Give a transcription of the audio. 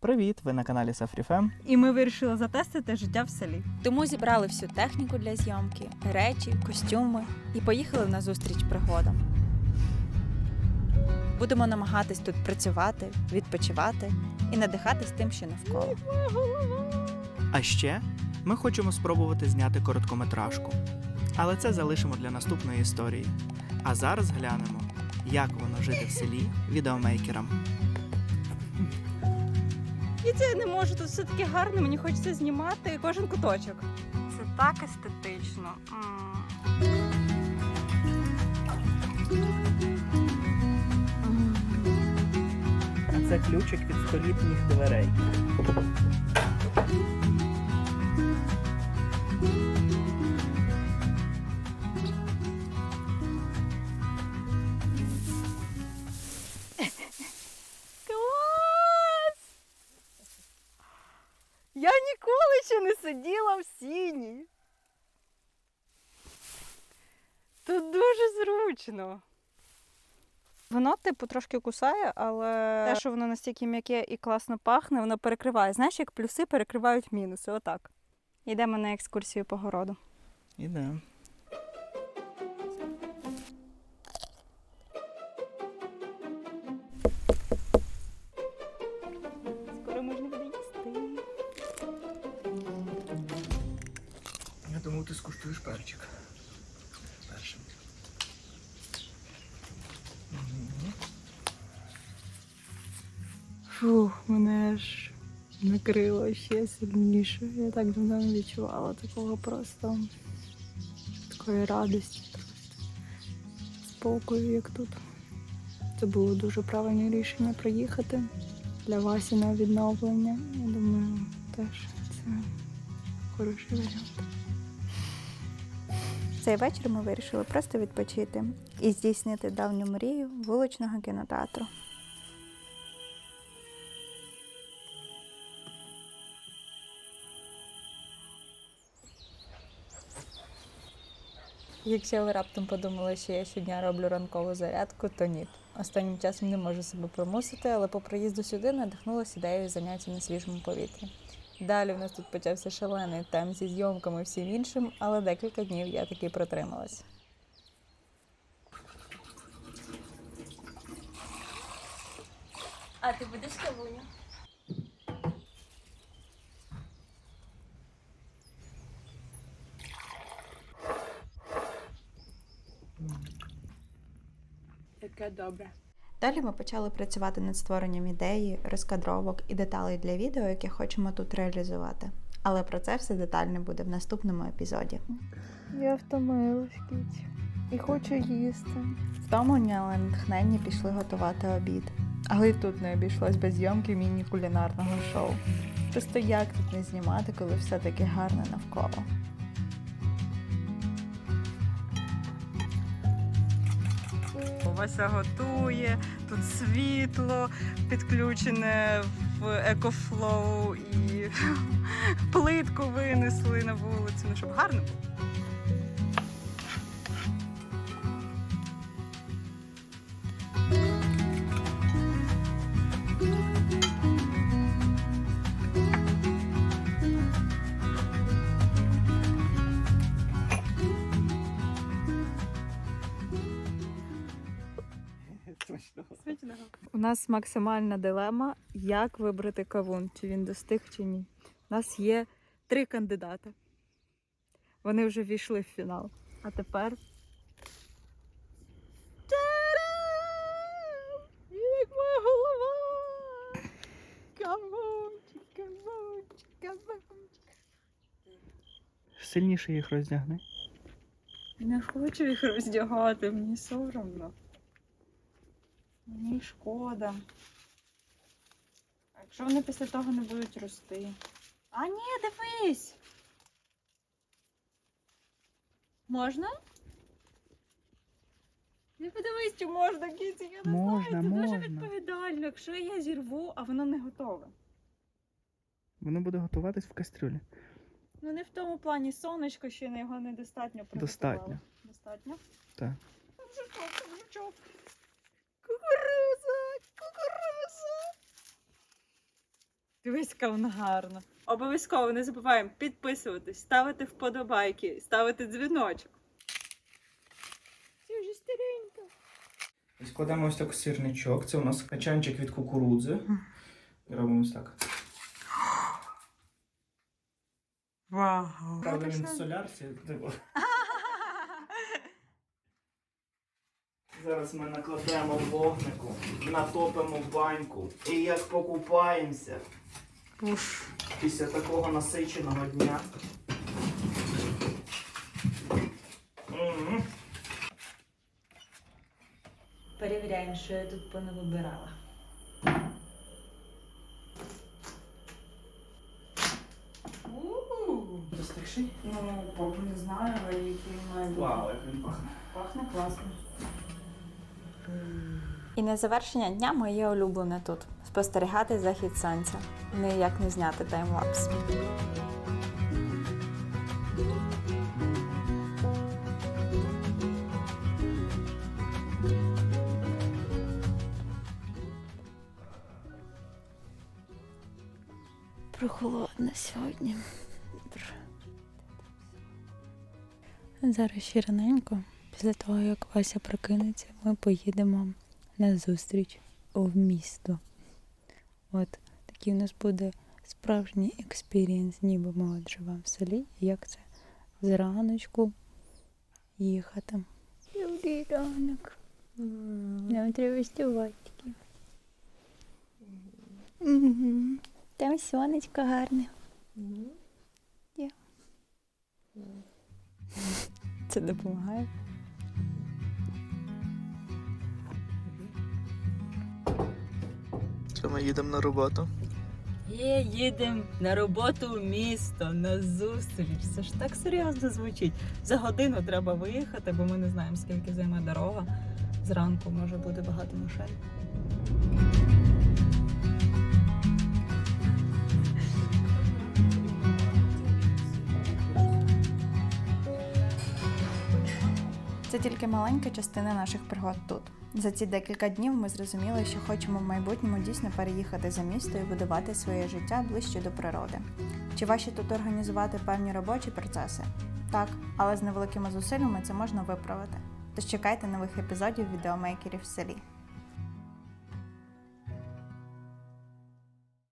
Привіт! Ви на каналі Сафріфем. І ми вирішили затестити життя в селі. Тому зібрали всю техніку для зйомки, речі, костюми і поїхали на зустріч пригодам. Будемо намагатись тут працювати, відпочивати і надихатись тим, що навколо. А ще ми хочемо спробувати зняти короткометражку. Але це залишимо для наступної історії. А зараз глянемо, як воно жити в селі відеомейкерам. І я не можу, тут все таке гарно, мені хочеться знімати кожен куточок. Це так естетично. А це ключик від столітніх дверей. Я ніколи ще не сиділа в сіні. Тут дуже зручно. Воно, типу, трошки кусає, але те, що воно настільки м'яке і класно пахне, воно перекриває. Знаєш, як плюси перекривають мінуси. Отак. Йдемо на екскурсію по городу. Ідемо. Ти перчик. Першим. Фух, мене аж накрило ще сильніше. Я так давно не відчувала такого просто такої радості, спокою, як тут. Це було дуже правильне рішення приїхати для Васі на відновлення. Я думаю, теж це хороший варіант. Цей вечір ми вирішили просто відпочити і здійснити давню мрію вуличного кінотеатру. Якщо ви раптом подумали, що я щодня роблю ранкову зарядку, то ні. Останнім часом не можу себе примусити, але по приїзду сюди надихнулася ідеєю заняття на свіжому повітрі. Далі в нас тут почався шалений темп зі зйомками і всім іншим, але декілька днів я таки протрималась. А ти будеш кавуню? Таке добре. Далі ми почали працювати над створенням ідеї, розкадровок і деталей для відео, які хочемо тут реалізувати. Але про це все детально буде в наступному епізоді. Я втомилась, Кіті. І хочу їсти. Втомлені, але натхненні пішли готувати обід. Але й тут не обійшлось без зйомки міні-кулінарного шоу. Просто як тут не знімати, коли все таки гарне навколо. Вася готує, тут світло підключене в екофлоу і плитку винесли на вулицю, ну щоб гарно було. У нас максимальна дилема, як вибрати кавун, чи він достиг, чи ні. У нас є три кандидати. Вони вже війшли в фінал. А тепер. Та-дам! Як моя голова! Кавунчик, кавунчик, кавунчик. Сильніше їх роздягни. Не хочу їх роздягати, мені соромно. Мені шкода. А якщо вони після того не будуть рости? А ні, дивись! Можна? Не подивись, чи можна, Кіці, я не Можна, знаю, це дуже відповідально, якщо я зірву, а воно не готове. Воно буде готуватись в кастрюлі. Ну не в тому плані сонечко, ще на його недостатньо приготували. Достатньо. Достатньо? Так. Жучок, жучок. Дивись, яка вона гарна. Обов'язково не забуваємо підписуватись, ставити вподобайки, ставити дзвіночок. Це вже старенька. Ось кладемо ось так сирничок. Це у нас качанчик від кукурудзи. І робимо ось так. Вау! Правда, він в солярці. типу. Зараз ми накладемо вогнику, натопимо баньку. І як покупаємося Уф. після такого насиченого дня. Перевіряємо, що я тут понавибирала. Достигший? Ну, поки не знаю, але який має бути. Вау, як він пахне. Пахне класно. І на завершення дня моє улюблене тут спостерігати захід сонця. Ніяк не зняти таймлапс. Прохолодно сьогодні. Зараз ще раненько, після того, як Вася прокинеться, ми поїдемо на зустріч в місто. От такий у нас буде справжній експірієнс, ніби ми от живемо в селі. Як це зраночку їхати. Добрий ранок. Нам треба вставати. Угу. Там сонечко гарне. Це допомагає. Що ми їдемо на роботу? Є, їдемо на роботу в місто, на зустріч. Це ж так серйозно звучить. За годину треба виїхати, бо ми не знаємо, скільки займе дорога. Зранку може бути багато машин. Це тільки маленька частина наших пригод тут. За ці декілька днів ми зрозуміли, що хочемо в майбутньому дійсно переїхати за місто і будувати своє життя ближче до природи. Чи важче тут організувати певні робочі процеси? Так, але з невеликими зусиллями це можна виправити. Тож чекайте нових епізодів відеомейкерів в селі.